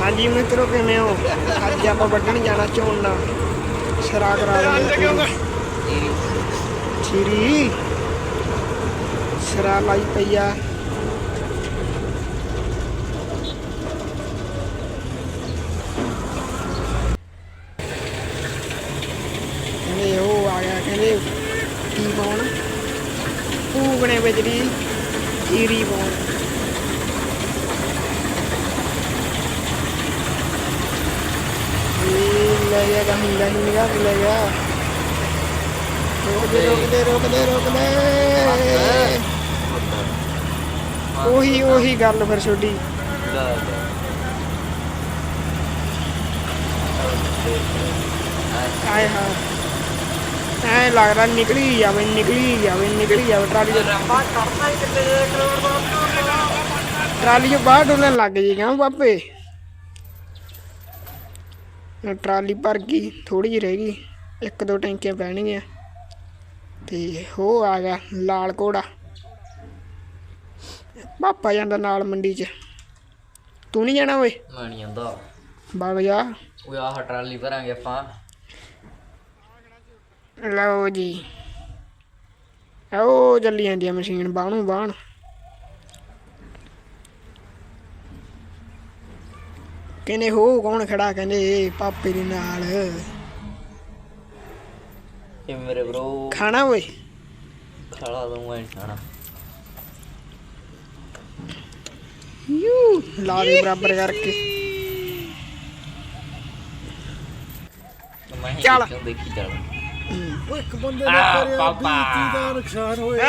ਹਾਂਜੀ ਮਿੱਤਰੋ, ਕਿਵੇਂ ਹੋ? ਅੱਜ ਆਪਾਂ ਵੱਢਣ ਜਾਣਾ ਝੋਨਾ। ਸਰਾ ਕਰਾ ਦੇਣਾ ਤੇਰੀ ਚੀਰੀ ਸਰਾ ਲਾਈ ਪਈ ਆ। ਕਹਿੰਦੇ ਉਹ ਆ ਗਿਆ, ਕਹਿੰਦੇ ਕੀ ਪਾਉਣ? ਭੂਗਣੇ ਵਿੱਚ ਦੀ ਚੀਰੀ ਪਾਉਣ। ਇਹ ਲੈ ਗਿਆ ਗਾਹੀ ਗਾਹੀ ਨਿਗਾਹ ਕੇ ਲੈ ਗਿਆ ਰੋਕ ਦੇ ਰੋਕ ਦੇ ਰੋਕ ਦੇ ਰੋਕ ਦੇ ਉਹੀ ਉਹੀ ਗੱਲ ਫਿਰ ਛੋਡੀ ਆਏ ਹਾਂ ਐ ਲੱਗਦਾ ਨਿਕਲੀ ਜਾਵੇ ਨਿਕਲੀ ਜਾਵੇ ਨਿਕਲੀ ਜਾਵੇ ਟਰਾਲੀ ਚੋਂ ਰੱਬਾ ਕਰਦਾ ਹੀ ਕਿੱਲੇ ਕਰੋੜ ਦਾ ਟਰਾਲੀ ਚੋਂ ਬਾਹਰ ਡੋਲਣ ਲੱਗ ਜੀ ਕਿਉਂ ਬਾਪੇ ਹੁਣ ਟਰਾਲੀ ਭਰ ਗਈ ਥੋੜੀ ਜਿਹੀ ਰਹਿ ਗਈ ਇੱਕ ਦੋ ਟੈਂਕੀਆਂ ਪੈਣਗੀਆਂ ਤੇ ਹੋ ਆ ਗਿਆ ਲਾਲ ਘੋੜਾ। ਪਾਪਾ ਜਾਂਦਾ ਨਾਲ ਮੰਡੀ 'ਚ। ਤੂੰ ਨਹੀਂ ਜਾਣਾ ਓਏ? ਮੈਂ ਨਹੀਂ ਆਂਦਾ ਬਾਗ ਜਾ ਉਹ ਆਹ ਟਰਾਲੀ ਭਰਾਂਗੇ ਆਪਾਂ। ਲਓ ਜੀ। ਉਹ ਚੱਲੀ ਜਾਂਦੀ ਆ ਮਸ਼ੀਨ ਬਾਹਣੋਂ ਬਾਹਣ। ਕਹਿੰਦੇ ਹੋ ਕੌਣ ਖੜਾ? ਕਹਿੰਦੇ ਪਾਪੇ ਦੇ ਨਾਲ। ਇਹ ਮੇਰੇ ਬ్రో ਖਾਣਾ ਓਏ? ਖੜਾ ਦੂੰਗਾ ਇਨਸਾਨਾ ਯੂ ਲਾ ਦੇ ਬਰਾਬਰ ਕਰਕੇ। ਚੱਲ। ਦੇਖੀ- ਚੱਲ। ਉਹ ਇੱਕ ਬੰਦੇ ਨੇ ਆ, ਕਰਿਆ ਪਾਪਾ। ਬੀਤੀ ਦਾ ਨੁਕਸਾਨ ਹੋਇਆ।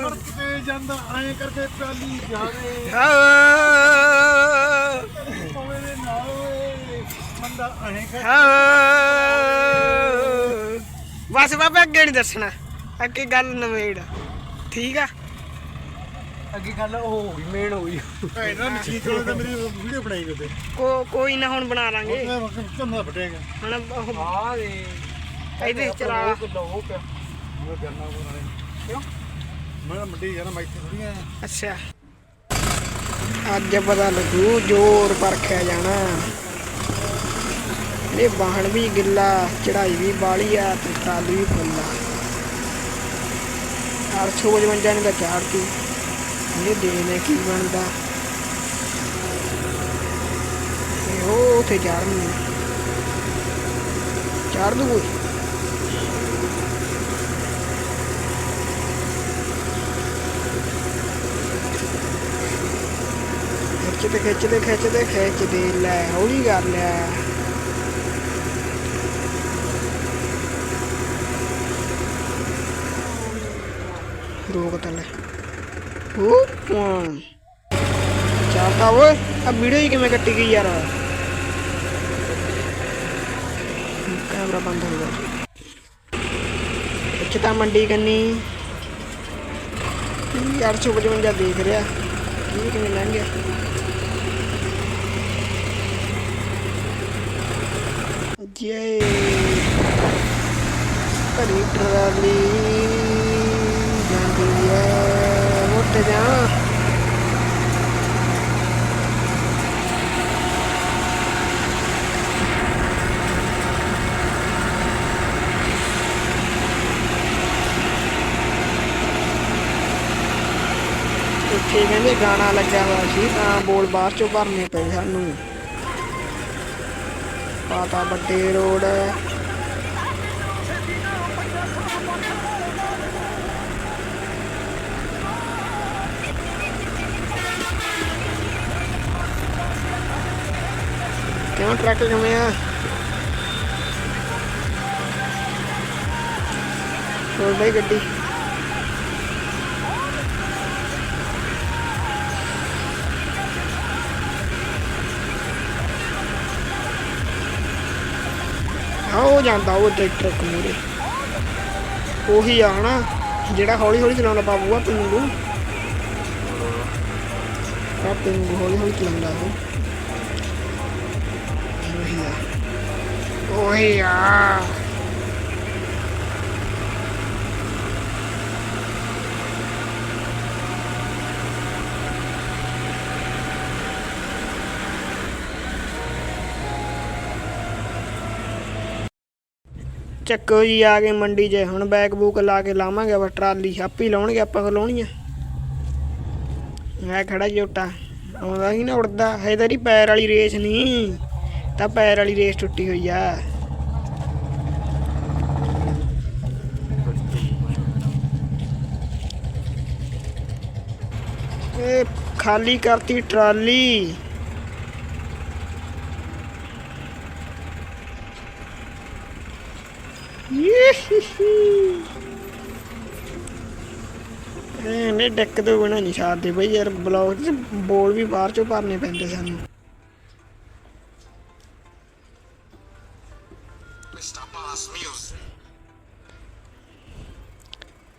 ਸੜਕ ਤੇ ਜਾਂਦਾ ਐਂ ਕਰਕੇ ਟਰਾਲੀ ਜਾਵੇ ਆ, ਪਵੇ ਦੇ ਨਾਲ ਓਏ ਬੰਦਾ ਐਂ ਕਰ ਆ। ਬਸ ਬਾਬਾ ਅੱਗੇ ਨਹੀਂ ਦੱਸਣਾ। ਅੱਗੇ ਗੱਲ ਨਵੇੜ। ਠੀਕ ਆ? ਅੱਗੇ ਗੱਲ ਉਹ ਹੋ ਗਈ ਮੇਨ ਹੋ ਗਈ। ਇਹਨਾਂ ਨੇ ਠੀਕ ਹੋਣਾ ਤਾਂ ਮੇਰੀ ਵੀਡੀਓ ਬਣਾਈ ਉਹਦੇ ਕੋ ਕੋਈ ਨਾ ਹੁਣ ਬਣਾ ਲਾਂਗੇ। ਕੰਨਾ ਫਟੇਗਾ ਹੁਣ ਆ ਦੇ ਇਹਦੇ ਚਲਾ। ਲੋ ਪਿਆ ਮੈਂ ਕਰਨਾ ਨਾਲੇ। ਕਿਉਂ? ਮੈਂ ਮੰਡੀ ਜਾਣਾ ਮੈਂ ਇੱਥੇ ਥੋੜੀਆਂ ਅੱਛਾ। ਅੱਜ ਪਤਾ ਲੱਗੂ ਜੋਰ ਪਰਖਿਆ ਜਾਣਾ। ਇਹ ਵਾਹਣ ਵੀ ਗਿੱਲਾ ਚੜਾਈ ਵੀ ਬਾਲੀ ਆ ਤੇ ਟਰਾਲੀ ਵੀ ਫੁੱਲ ਆ। 855 ਨੇ ਤਾਂ ਚਾੜਤੀ ਇਹ ਦੇਣੇ ਕੀ ਬਣਦਾ। ਇਹ ਉਹ ਉਥੇ ਚਾੜਨੀ ਚਾੜ ਦੂ ਕੋਈ ਖਿੱਚਦੇ ਖਿੱਚਦੇ ਖਿੱਚਦੇ ਖਿੱਚਦੇ, ਲੈ, ਹੌਲੀ ਕਰ ਲਿਆ। ਰੋਕ ਲੈ। ਉਹ ਪੌਂ ਚਾਹਤਾ ਓਏ ਆ ਵੀਡੀਓ ਹੀ ਕਿਵੇਂ ਕੱਟੀ ਗਈ ਯਾਰ। ਕੈਮਰਾ ਬੰਦ ਹੋ ਗਿਆ। ਖਿੱਚਤਾ ਮੰਡੀ ਕੰਨੀ। 855 ਦੇਖ ਰਿਹਾ। ਇਹ ਕਿਵੇਂ ਲੰਘ ਗਿਆ? ਜੇ। ਭਰੀ ਟਰਾਲੀ। ਜਾ ਇੱਥੇ ਕਹਿੰਦੇ ਗਾਣਾ ਲੱਗਿਆ ਹੋਇਆ ਸੀ, ਤਾਂ ਬੋਲ ਬਾਹਰ ਚੋਂ ਭਰਨੇ ਪਏ ਸਾਨੂੰ। ਪਾਤਾ ਵੱਡੇ ਰੋਡ ਕਿਉਂ ਟਰੱਕ ਕਿਵੇਂ ਆ? ਹੋਰ ਗੱਡੀ? ਆ ਜਾਂਦਾ, ਉਹ ਤੇ ਟਰੱਕ ਮੂਰੇ ਉਹੀ ਆ ਨਾ, ਜਿਹੜਾ ਹੌਲੀ ਹੌਲੀ ਚਲਾਉਂਦਾ ਬਾਬੂ ਆ ਪਿੰਗੂ। ਆ ਪਿੰਗੂ ਹੌਲੀ ਹੌਲੀ ਚਲਾਉਂਦਾ ਉਹ। ਹੋਈ ਚੱਕੋ ਜੀ, ਆ ਕੇ ਮੰਡੀ 'ਚ। ਹੁਣ ਬੈਕ ਬੂਕ ਲਾ ਕੇ ਲਾਵਾਂਗੇ, ਆਪਾਂ ਟਰਾਲੀ। ਹਾਪੀ ਲਾਉਣਗੇ, ਆਪਾਂ ਖਲੋਣੀਆਂ। ਮੈਂ ਖੜਾ ਜੋਟਾ। ਆਉਂਦਾ ਹੀ ਨਾ ਉੜਦਾ। ਹੈ ਤੇਰੀ ਪੈਰ ਵਾਲੀ ਰੇਸ ਨਹੀਂ। ਤਾਂ ਪੈਰ ਵਾਲੀ ਰੇਸ ਟੁੱਟੀ ਹੋਈ ਆ। ਇਹ ਖਾਲੀ ਕਰਤੀ ਟਰਾਲੀ। ਇਹ ਨੇ ਡੱਕ ਤੋਂ ਬਿਨਾ ਨਹੀਂ ਛਾੜਦੇ ਬਈ ਯਾਰ ਬਲੌਗ 'ਚ ਬੋਲ ਵੀ ਬਾਹਰ ਚੋਂ ਭਰਨੇ ਪੈਂਦੇ ਸਾਨੂੰ।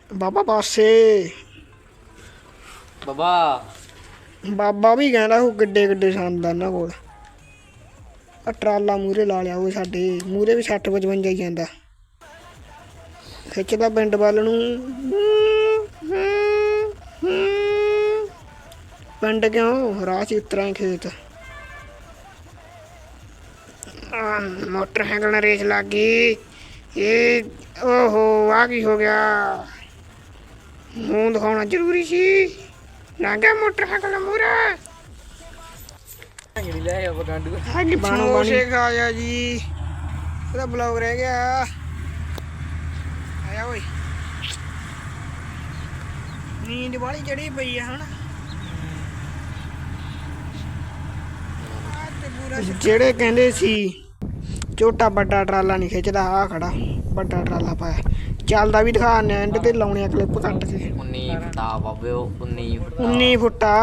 ਬਾਬਾ ਪਾਸੇ ਬਾਬਾ। ਬਾਬਾ ਵੀ ਕਹਿੰਦਾ ਉਹ ਗੱਡੇ ਗੱਡੇ ਸੰਦ ਆ ਕੋਲ ਆ ਟਰਾਲਾ ਮੂਰੇ ਲਾ ਲਿਆ ਉਹ ਸਾਡੇ ਮੂਰੇ ਵੀ 60 55 ਹੀ ਜਾਂਦਾ। ਖਿੱਚਦਾ ਪਿੰਡ ਵੱਲ ਨੂੰ। ਪਿੰਡ ਕਿਉਂ? ਰਾਹ ਚ ਉਤਰਾਂ ਖੇਤ। ਆਹ, ਮੋਟਰਸਾਈਕਲ ਨਾਲ ਰੇਸ ਲੱਗ ਗਈ। ਇਹ ਓਹੋ ਆ ਕੀ ਹੋ ਗਿਆ? ਮੂੰਹ ਦਿਖਾਉਣਾ ਜ਼ਰੂਰੀ ਸੀ। ਲੰਘਿਆ ਮੋਟਰਸਾਈਕਲ ਮੂਰੇ ਨਹੀਂ ਲੈ ਆ ਗੰਡੂ ਹਾਂਜੀ ਸਮੋਸੇ ਖਾਇਆ ਜੀ। ਉਹਦਾ ਬਲੌਗ ਰਹਿ ਗਿਆ। ਆਇਆ ਓਏ। ਨੀਂਦ ਵਾਲੀ ਚੜੀ ਪਈ ਆ ਹਣ ਜਿਹੜੇ ਕਹਿੰਦੇ ਸੀ ਛੋਟਾ ਵੱਡਾ ਟਰਾਲਾ ਨਹੀਂ ਖਿੱਚਦਾ ਆ ਖੜਾ ਵੱਡਾ ਟਰਾਲਾ ਪਾਇਆ। ਚੱਲਦਾ ਵੀ ਦਿਖਾ ਐਂਡ ਤੇ ਲਾਉਣੇ ਆ ਕਲਿੱਪ ਕੱਟ ਕੇ। 19 ਫਟਾ ਬਾਬੇ ਉਹ 19 ਫਟਾ। 19 ਫੁੱਟਾ।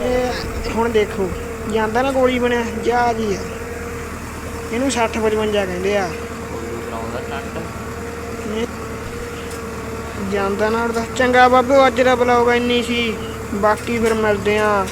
ਇਹ ਹੁਣ ਦੇਖੋ ਜਾਂਦਾ ਨਾ ਗੋਲੀ ਬਣਿਆ ਜਹਾਜ਼ ਹੀ ਆ। ਇਹਨੂੰ 60 55 ਕਹਿੰਦੇ ਆ। ਜਾਂਦਾ ਨਾ ਉੜਦਾ ਚੰਗਾ ਬਾਬੇ ਅੱਜ ਦਾ ਬਲੌਗ ਇੰਨੀ ਸੀ। ਬਾਕੀ ਫਿਰ ਮਿਲਦੇ ਆ।